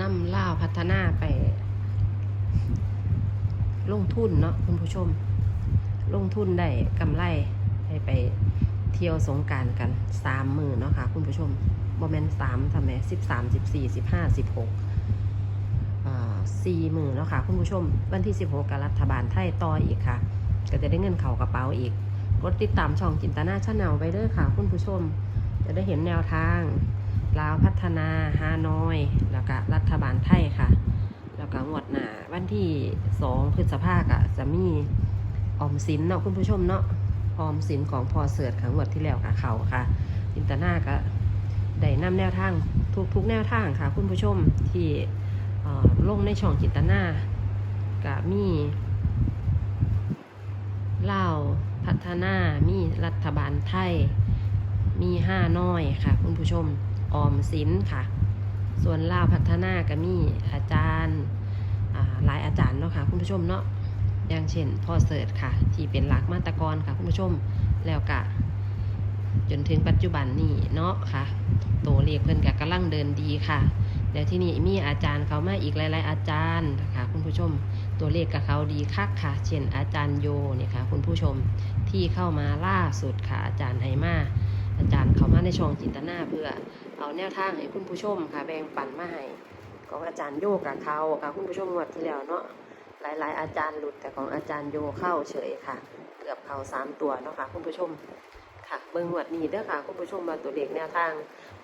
นำล่าวพัฒนาไป ลงทุนเนาะคุณผู้ชม ลงทุนได้กำไรให้ไปเที่ยวสงการกันสามมือเนาะค่ะ คุณผู้ชมโมเมนต์สามทำไมสิบสามสิบสี่สิบห้าสิบหกสี่มือเนาะค่ะ คุณผู้ชม วันที่สิบหกกับรัฐบาลไทยต่ออีกค่ะ ก็จะได้เงินเข่ากระเป๋าอีกกดติดตามช่องจินตนาชาแนลไปเด้อค่ะ คุณผู้ชม จะได้เห็นแนวทาง ลาวพัฒนาฮานอย แล้วก็รัฐบาลไทยค่ะ แล้วก็งวดหน้าวันที่สองพฤษภาคมจะมีออมสินเนาะคุณผู้ชมเนาะออมสินของพอเสือค่ะงวดที่แล้วกับเขาค่ะจินตนาก็ได้นำแนวทางทุกทุกๆแนวทางค่ะคุณผู้ชมที่ลงในช่องจินตนาก็มีเล่าวพัฒนามีรัฐบาลไทยมีห้าน้อยค่ะ คุณผู้ชม ออมสินค่ะ ส่วนลาวพัฒนาก็มีอาจารย์หลายอาจารย์เนาะค่ะคุณผู้ชมเนาะอย่างเช่นพ่อเสิร์ชค่ะ ที่เป็นหลักมาตรกรค่ะคุณผู้ชมแล้วก็จนถึงปัจจุบันนี้เนาะค่ะ ตัวเลขเพิ่นก็กำลังเดินดีค่ะแล้วที่นี่มีอาจารย์เขามาอีกหลาย ๆ อาจารย์ค่ะคุณผู้ชมตัวเลขกับเขาดีคักค่ะ เช่นอาจารย์โยเนี่ยค่ะคุณผู้ชมที่เข้ามาล่าสุดค่ะอาจารย์ไหมาอาจารย์เขามาในช่องจินตนาเพื่อ เอาแนวทางให้คุณผู้ชมค่ะ แบ่งปันมาให้ของอาจารย์โยกับเขาค่ะคุณผู้ชมงวดที่แล้วเนาะหลาย ๆ อาจารย์หลุดแต่ของอาจารย์โยเข้าเฉยค่ะ เกือบเขาสามตัวเนาะค่ะคุณผู้ชมค่ะเบิ่งงวดนี้เด้อค่ะคุณผู้ชมมาตัวเลขแนวทาง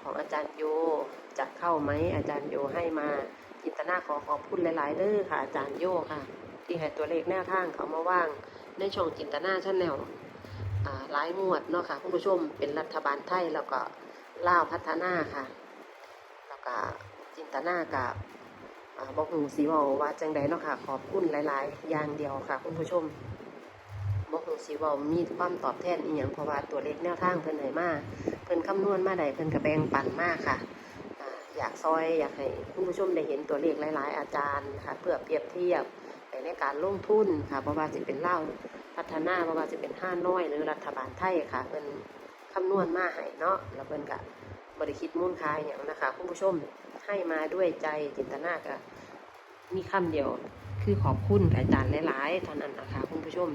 ของอาจารย์โยจะเข้าไหมอาจารย์โยให้มาจินตนาขอขอบคุณหลาย ๆเด้อค่ะ อาจารย์โยค่ะที่ให้ตัวเลขแนวทางเขามาว่างในช่องจินตนาชั้นแนวอ่าหลายหมวดเนาะค่ะคุณผู้ชมเป็นรัฐบาลไทยแล้วก็ ลาวพัฒนาค่ะ แล้วก็จินตนากับบอกหูสีวาว่าจังใดเนาะค่ะ ขอบคุณหลาย ๆ อย่างเดียวค่ะ คุณผู้ชมบอกหูสีวามีความตอบแทนอีหยังเพราะว่าตัวเลขแนวทางเพิ่นให้มาเพิ่นคำนวณมาได้เพิ่นกระแบงปั่นมากค่ะอยากซอยอยากให้คุณผู้ชมได้เห็นตัวเลขหลาย ๆ อาจารย์ค่ะเพื่อเปรียบเทียบในการลงทุนค่ะเพราะว่าจะเป็นเล่าพัฒนาบ่ว่าจะเป็นห้าน้อยหรือรัฐบาลไทยค่ะเพิ่น คำนวณมาให้เนาะแล้วเพิ่นก็บริคิดมูลค่าอย่างนะคะคุณผู้ชมให้มาด้วยใจจินตนาก็มีคำเดียวคือขอบคุณอาจารย์หลายๆเท่านั้นนะคะคุณผู้ชม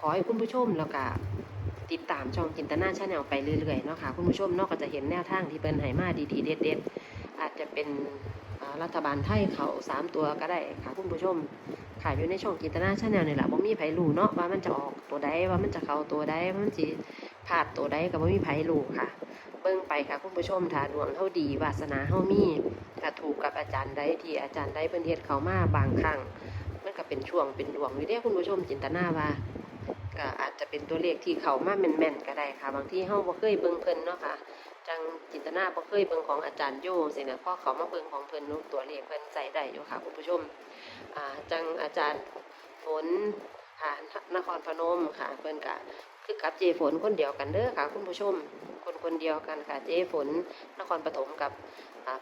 ขอให้คุณผู้ชมแล้วก็ติดตามช่องจินตนาชาแนลไปเรื่อยๆเนาะค่ะคุณผู้ชมนาก็จะเห็นแนวทางที่เพิ่นให้มาดีๆเด็ดๆอาจจะเป็น รัฐบาลไทยเขาสามตัวก็ได้ค่ะคุณผู้ชมค่ะอยู่ในช่องจินตนาชาแนลนี่แหละบ่มีไผรู้เนาะว่ามันจะออกตัวใดว่ามันจะเข้าตัวใดว่ามันสิพลาดตัวใดก็บ่มีไผรู้ค่ะ เบิ่งไปค่ะคุณผู้ชมถ้าดวงเฮาดีวาสนาเฮามีถ้าถูกกับอาจารย์ใดที่อาจารย์ใดเพิ่นเฮ็ดเขามาบางครั้งมันก็เป็นช่วงเป็นดวงอยู่เด้คุณผู้ชมจินตนาว่าก็อาจจะเป็นตัวเลขที่เข้ามาแม่นๆก็ได้ค่ะ บางที่เฮาบ่เคยเบิ่งเพิ่นเนาะค่ะ จังจินตนาบ่เคยเบิ่งของอาจารย์โยสินะพ่อเขามาเบิ่งของเพิ่นนาะตัวเลขเพิ่นใส่ได้อยู่ค่ะคุณผู้ชมอ่าจังอาจารย์ฝนค่ะนครพนมค่ะเพิ่นกะคือกับเจฝนคนเดียวกันเด้อค่ะ คุณผู้ชม คนคนเดียวกันค่ะ เจฝนนครปฐมกับ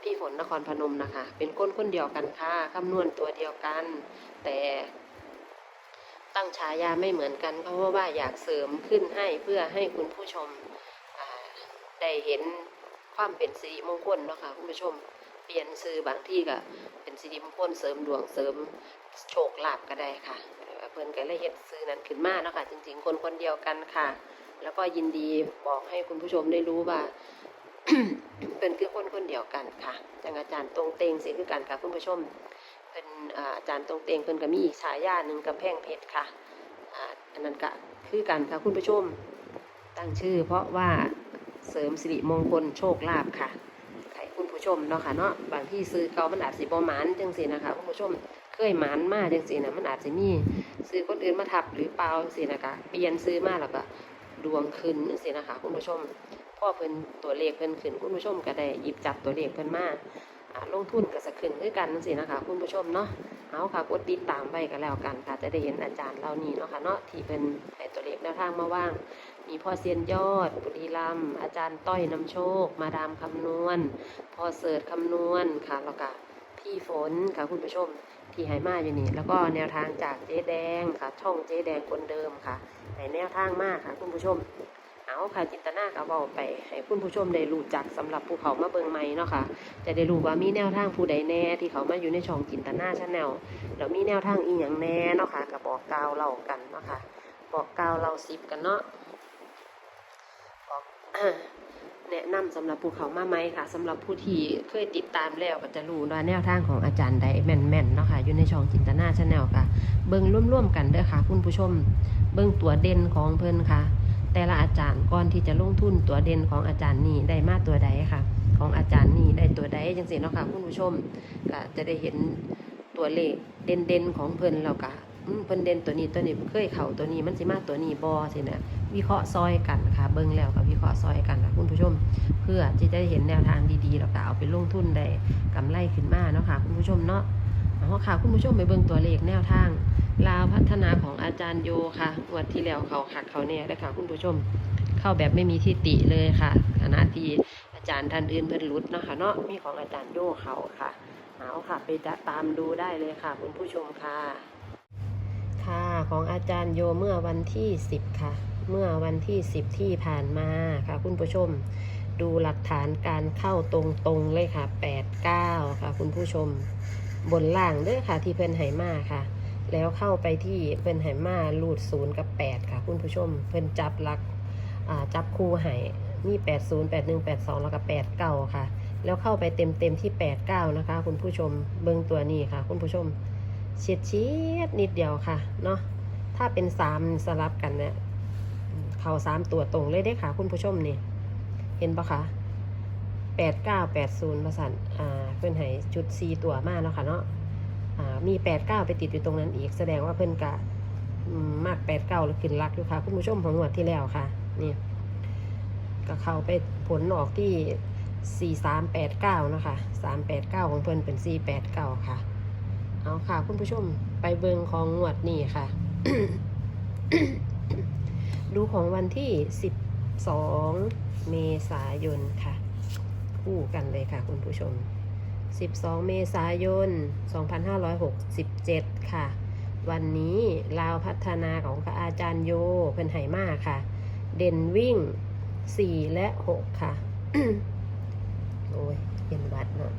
พี่ฝนนครพนมนะคะ เป็นคนคนเดียวกันค่ะคำนวณตัวเดียวกัน แต่ตั้งฉายาไม่เหมือนกันเพราะว่าอยากเสริมขึ้นให้เพื่อให้คุณผู้ชม ได้เห็นความเป็นสิริมงคลเนาะค่ะคุณผู้ชมเปลี่ยนซื้อบางที่ก็เป็นสิริมงคลเสริมดวงเสริมโชคลาภก็ได้ค่ะเอ่อเพิ่นก็เลยเฮ็ดซื้อนั้นขึ้นมาเนาะค่ะจริง ๆ คนคนเดียวกันค่ะ แล้วก็ยินดีบอกให้คุณผู้ชมได้รู้ว่าเป็นคือคนคนเดียวกันค่ะจังอาจารย์ตรงเตงสิคือกันค่ะคุณผู้ชมเป็นอาอาจารย์ตรงเตงเพิ่นก็มีอีกฉายาหนึ่งกำแพงเพชรค่ะอันนั้นก็คือกันค่ะคุณผู้ชม ตั้งชื่อ เพราะว่า เสริมสิริมงคลโชคลาภค่ะให้คุณผู้ชมเนาะค่ะเนาะบางที่ซื้อเก่ามันอาจสิบ่หมานจังซี่นะคะคุณผู้ชมเคยหมานมาจังซี่นะมันอาจสิมีซื้อคนอื่นมาทับหรือเปล่าจังซี่นะคะเปลี่ยนซื้อมาแล้วก็ดวงขึ้นจังซี่นะคะคุณผู้ชมพ่อเพิ่นตัวเลขเพิ่นขึ้นคุณผู้ชมก็ได้หยิบจับตัวเลขเพิ่นมาลงทุนก็จะขึ้นคือกันจังซี่นะคะคุณผู้ชมเนาะเอาค่ะกดติดตามไว้ก็แล้วกันค่ะจะได้เห็นอาจารย์เหล่านี้เนาะค่ะเนาะที่เพิ่นให้ตัวเลขแนวทางมาว่าง มีพ่อเซียนยอดบุรีรัมอาจารย์ต้อยนำโชค มาดามคำนวณพ่อเสิร์ชคำนวณค่ะแล้วก็พี่ฝนค่ะคุณผู้ชมที่ให้มาอยู่นี่ แล้วก็แนวทางจากเจ๊แดงค่ะ ช่องเจ๊แดงคนเดิมค่ะในแนวทางมากค่ะ คุณผู้ชม เอาค่ะจินตนาก็เว้าไป ให้คุณผู้ชมได้รู้จักสำหรับผู้เขามาเบิงใหม่เนาะค่ะ จะได้รู้ว่ามีแนวทางผู้ใดแน่ที่เขามาอยู่ในช่องจินตนาชาแนลแล้วมีแนวทางอีหยังแน่เนาะค่ะก็บบอกกล่าวเล่ากันเนาะค่ะ บอกกล่าวเล่าสิบกันเนาะ แนะนำสำหรับผู้เขามาไหมค่ะสำหรับผู้ที่เคยติดตามแล้วก็จะรู้ว่าแนวทางของอาจารย์ใดแม่นๆเนาะค่ะอยู่ในช่องจินตนาชาแนลค่ะ เบิ่งร่วมๆกันเด้อค่ะ คุณผู้ชม เบิ่งตัวเด่นของเพิ่นค่ะ แต่ละอาจารย์ก่อนที่จะลงทุนตัวเด่นของอาจารย์นี่ได้มาตัวใดค่ะ ของอาจารย์นี่ได้ตัวใดจังซี่เนาะค่ะคุณผู้ชมก็จะได้เห็นตัวเลขเด่นๆของเพิ่นแล้วก็ เพิ่นเด่นตัวนี้ตัวนี้เคยเข้าตัวนี้มันสิมาตัวนี้บ่สินะวิเคราะห์ซอยกันค่ะเบิ่งแล้วก็วิเคราะห์ซอยกันค่ะคุณผู้ชม เพื่อที่จะเห็นแนวทางดีๆแล้วก็เอาไปลงทุนได้กำไรขึ้นมาเนาะค่ะคุณผู้ชมเนาะเอาค่ะคุณผู้ชมไปเบิ่งตัวเลขแนวทางลาวพัฒนาของอาจารย์โยค่ะงวดที่แล้วเขาขัดเขาเนี่ยได้ค่ะคุณผู้ชม เข้าแบบไม่มีที่ติเลยค่ะขณะที่อาจารย์ท่านอื่นเพิ่นหลุดเนาะค่ะเนาะมีของอาจารย์โยเขาค่ะเอาค่ะ ไปตามดูได้เลยค่ะ คุณผู้ชมค่ะ ของอาจารย์โยเมื่อวันที่ 10 ค่ะ เมื่อวันที่ 10 ที่ผ่านมาค่ะคุณผู้ชม ดูหลักฐานการเข้าตรงๆเลยค่ะ8 9ค่ะ คุณผู้ชม บนล่างเด้อค่ะ ที่เพิ่นไหมาค่ะ แล้วเข้าไปที่เพิ่นไหมารูดศูนย์กับ 8 ค่ะ คุณผู้ชม เพิ่นจับหลักจับคู่ให้มี80 81 82 แล้วก็8 9 ค่ะ แล้วเข้าไปเต็มเต็มที่ 8 9 นะคะ คุณผู้ชม เบิ่งตัวนี้ค่ะ คุณผู้ชมเฉียดเฉียดนิดเดียวค่ะ เนาะ ถ้าเป็นสามสลับกันเนี่ยเข่าสามตัวตรงเลยได้ค่ะ คุณผู้ชมนี่ เห็นปะคะแปดเก้าแปดศูนย์ประสันอ่า เพื่อนให้จุดสี่ตัวมากเนาะค่ะเนาะอ่า มีแปดเก้าไปติดอยู่ตรงนั้นอีก แสดงว่าเพื่อนกะมากแปดเก้าหรือขึ้นรักอยู่ค่ะ คุณผู้ชมของงวดที่แล้วค่ะ นี่ก็เข้าไปผลออกที่สี่สามแปดเก้านะคะสามแปดเก้าของเพื่อนเป็นสี่แปดเก้าค่ะ เอาค่ะ คุณผู้ชมไปเบิงของงวดนี้ค่ะ ดูของวันที่ 12 เมษายนค่ะ คู่กันเลยค่ะคุณผู้ชม 12 เมษายน 2567 ค่ะ วันนี้ลาวพัฒนาของอาจารย์โยเพิ่นไหมาค่ะ เด่นวิ่ง 4 และ 6 ค่ะ โอ้ยเป็นวัดเนาะ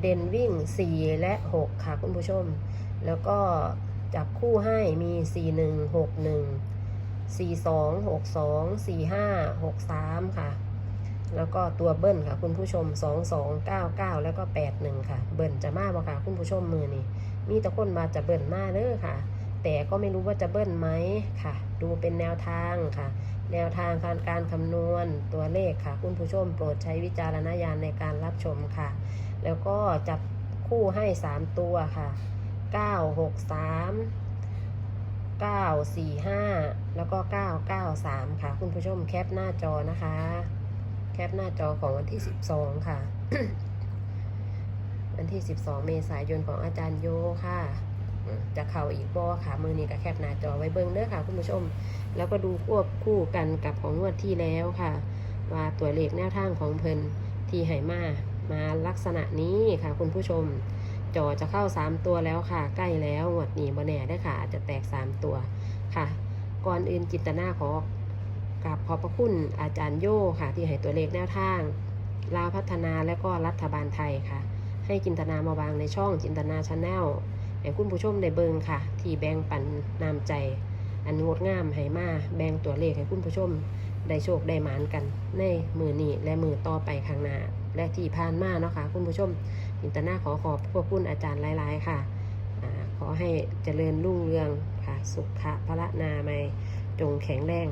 เด่นวิ่ง 4 และ 6 ค่ะคุณผู้ชม แล้วก็ จับคู่ให้มี 4 1 6 1 4 2 6 2 4 5 6 3 ค่ะ แล้วก็ตัวเบิ้ลค่ะ คุณผู้ชม 2 2 9 9 แล้วก็ 8 1 ค่ะ เบิ้ลจะมาบ่ค่ะ คุณผู้ชมมือนี่มีแต่คนมาจะเบิ้ลมาเด้อค่ะ แต่ก็ไม่รู้ว่าจะเบิ้ลไหมค่ะ ดูเป็นแนวทางค่ะ แนวทางการการคำนวณตัวเลขค่ะ คุณผู้ชมโปรดใช้วิจารณญาณในการรับชมค่ะ แล้วก็จับคู่ให้ 3 ตัวค่ะ 9 6 3 9 4 5แล้วก็9 9 3ค่ะ คุณผู้ชมแคปหน้าจอนะคะ แคปหน้าจอของวันที่12ค่ะ วันที่12เมษายนของอาจารย์โยค่ะ จะเข้าอีกบ่ค่ะ มือนี้ก็แคปหน้าจอไว้เบิ่งเด้อค่ะ คุณผู้ชม แล้วก็ดูควบคู่กันกับของงวดที่แล้วค่ะ ว่าตัวเลขแนวทางของเพิ่นที่ให้มามาลักษณะนี้ค่ะ คุณผู้ชม จอจะเข้า 3 ตัวแล้วค่ะ ใกล้แล้วงวดนี้บแน่ได้ค่ะ อาจจะแตก 3 ตัวค่ะ ก่อนอื่นจินตนาขอกราบขอบพระคุณอาจารย์โยค่ะ ที่ให้ตัวเลขแนวทาง ลาวพัฒนาและก็รัฐบาลไทยค่ะ ให้จินตนามาวางในช่องจินตนาชาแนลให้คุณผู้ชมได้เบิงค่ะ ที่แบ่งปันนามใจ อันงดงามให้มาแบ่งตัวเลขให้คุณผู้ชมได้โชคได้หมานกัน ในมือนี้และมือต่อไปข้างหน้าและที่ผ่านมาเนาะค่ะคุณผู้ชม อินตนาขอขอบพระคุณอาจารย์หลาย ๆ ค่ะขอให้เจริญรุ่งเรืองค่ะ สุขะพระนาไม่จงแข็งแรง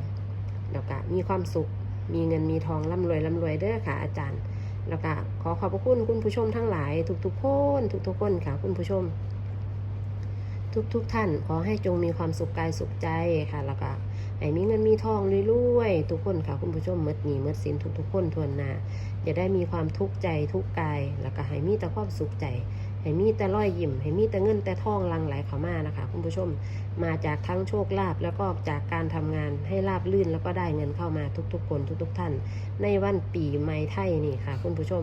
แล้วก็มีความสุข มีเงินมีทองร่ำรวยร่ำรวยเด้อค่ะ อาจารย์ แล้วก็ขอขอบพระคุณคุณผู้ชมทั้งหลาย ทุกๆคน ทุกๆคนค่ะคุณผู้ชม ทุกๆท่าน ขอให้จงมีความสุขกายสุขใจค่ะ แล้วก็ให้มีเงินมีทองรวยๆทุกคนค่ะ คุณผู้ชมมดหนีมดสินทุกๆคนทวนนาอย่าได้มีความทุกข์ใจทุกกาย แล้วก็ให้มีแต่ความสุขใจให้มีแต่รอยยิ้มให้มีแต่เงินแต่ทองลังไหลเข้ามานะคะ คุณผู้ชมมาจากทั้งโชคลาภแล้วก็จากการทำงานให้ราบลื่นแล้วก็ได้เงินเข้ามาทุกๆคนทุก ๆ ท่าน ในวันปีใหม่ไทยนี่ค่ะ คุณผู้ชม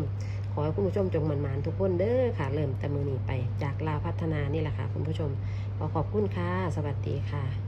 ขอให้คุณผู้ชมจงมันมานทุกคนเด้อค่ะ เริ่มแต่มือนี้ไปจากลาพัฒนานี่แหละค่ะ คุณผู้ชมขอขอบคุณค่ะ สวัสดีค่ะ